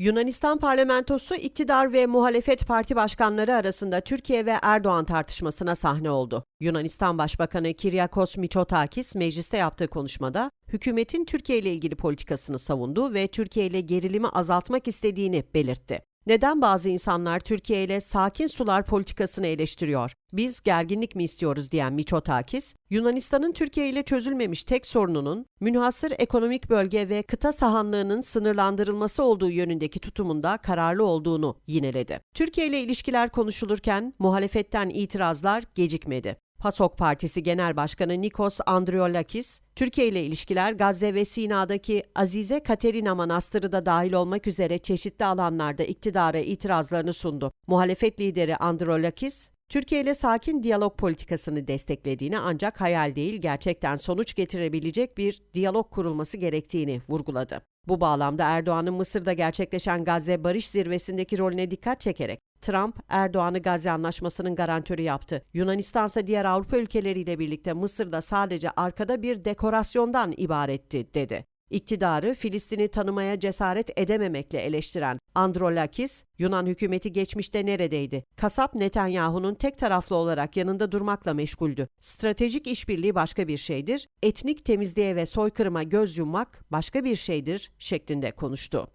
Yunanistan parlamentosu iktidar ve muhalefet parti başkanları arasında Türkiye ve Erdoğan tartışmasına sahne oldu. Yunanistan Başbakanı Kyriakos Mitsotakis mecliste yaptığı konuşmada hükümetin Türkiye ile ilgili politikasını savundu ve Türkiye ile gerilimi azaltmak istediğini belirtti. Neden bazı insanlar Türkiye ile sakin sular politikasını eleştiriyor? Biz gerginlik mi istiyoruz diyen Mitsotakis, Yunanistan'ın Türkiye ile çözülmemiş tek sorununun münhasır ekonomik bölge ve kıta sahanlığının sınırlandırılması olduğu yönündeki tutumunda kararlı olduğunu yineledi. Türkiye ile ilişkiler konuşulurken muhalefetten itirazlar gecikmedi. PASOK Partisi Genel Başkanı Nikos Andriolakis, Türkiye ile ilişkiler Gazze ve Sina'daki Azize Katerina Manastırı da dahil olmak üzere çeşitli alanlarda iktidara itirazlarını sundu. Muhalefet lideri Andriolakis, Türkiye ile sakin diyalog politikasını desteklediğini ancak hayal değil gerçekten sonuç getirebilecek bir diyalog kurulması gerektiğini vurguladı. Bu bağlamda Erdoğan'ın Mısır'da gerçekleşen Gazze Barış Zirvesi'ndeki rolüne dikkat çekerek Trump, Erdoğan'ı Gazze Anlaşması'nın garantörü yaptı. Yunanistan ise diğer Avrupa ülkeleriyle birlikte Mısır'da sadece arkada bir dekorasyondan ibaretti, dedi. İktidarı Filistin'i tanımaya cesaret edememekle eleştiren Androlakis, Yunan hükümeti geçmişte neredeydi? Kasap Netanyahu'nun tek taraflı olarak yanında durmakla meşguldü. Stratejik işbirliği başka bir şeydir, etnik temizliğe ve soykırıma göz yummak başka bir şeydir şeklinde konuştu.